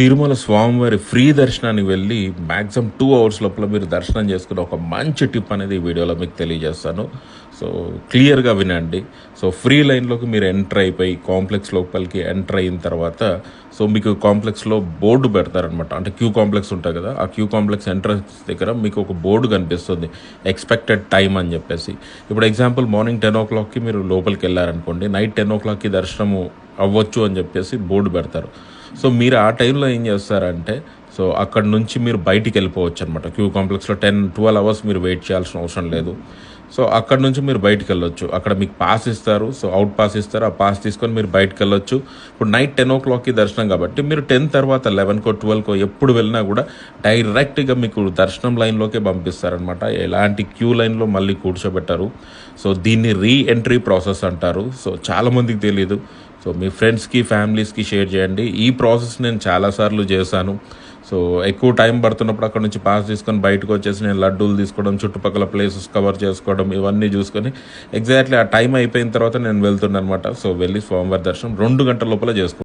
తిరుమల స్వామివారి ఫ్రీ దర్శనానికి వెళ్ళి మ్యాక్సిమం టూ అవర్స్ లోపల మీరు దర్శనం చేసుకునే ఒక మంచి టిప్ అనేది ఈ వీడియోలో మీకు తెలియజేస్తాను. సో క్లియర్గా వినండి. సో ఫ్రీ లైన్లోకి మీరు ఎంటర్ అయిపోయి కాంప్లెక్స్ లోపలికి ఎంటర్ అయిన తర్వాత సో మీకు కాంప్లెక్స్లో బోర్డు పెడతారనమాట అంటే క్యూ కాంప్లెక్స్ ఉంటుంది కదా ఆ క్యూ కాంప్లెక్స్ ఎంట్రన్స్ దగ్గర మీకు ఒక బోర్డు కనిపిస్తుంది. ఎక్స్పెక్టెడ్ టైం అని చెప్పేసి. ఇప్పుడు ఎగ్జాంపుల్ మార్నింగ్ టెన్ ఓ క్లాక్కి మీరు లోపలికి వెళ్ళారనుకోండి నైట్ టెన్ ఓ క్లాక్కి దర్శనము అవ్వచ్చు అని చెప్పేసి బోర్డు పెడతారు. సో మీరు ఆ టైంలో ఏం చేస్తారంటే సో అక్కడ నుంచి మీరు బయటికి వెళ్ళిపోవచ్చు అనమాట క్యూ కాంప్లెక్స్లో టెన్ ట్వెల్వ్ అవర్స్ మీరు వెయిట్ చేయాల్సిన అవసరం లేదు. సో అక్కడ నుంచి మీరు బయటికి వెళ్ళొచ్చు. అక్కడ మీకు పాస్ ఇస్తారు. సో అవుట్ పాస్ ఇస్తారు. ఆ పాస్ తీసుకొని మీరు బయటకు వెళ్ళొచ్చు. ఇప్పుడు నైట్ టెన్ ఓ క్లాక్కి దర్శనం కాబట్టి మీరు టెన్ తర్వాత లెవెన్కో ట్వెల్వ్కో ఎప్పుడు వెళ్ళినా కూడా డైరెక్ట్గా మీకు దర్శనం లైన్లోకే పంపిస్తారనమాట ఎలాంటి క్యూ లైన్లో మళ్ళీ కూర్చోబెట్టారు. సో దీన్ని రీ ఎంట్రీ ప్రాసెస్ అంటారు. సో చాలామందికి తెలియదు సో మీ ఫ్రెండ్స్కి ఫ్యామిలీస్కి షేర్ చేయండి. ఈ ప్రాసెస్ నేను చాలాసార్లు చేశాను. సో ఎక్కువ టైం పడుతున్నప్పుడు అక్కడ నుంచి పాస్ తీసుకొని బయటకు వచ్చేసి నేను లడ్డూలు తీసుకోవడం చుట్టుపక్కల ప్లేసెస్ కవర్ చేసుకోవడం ఇవన్నీ చూసుకొని ఎగ్జాక్ట్లీ ఆ టైం అయిపోయిన తర్వాత నేను వెళ్తున్నాను అనమాట సో వెళ్ళి స్వామివారి దర్శనం రెండు గంటల లోపల చేసుకుంటాను.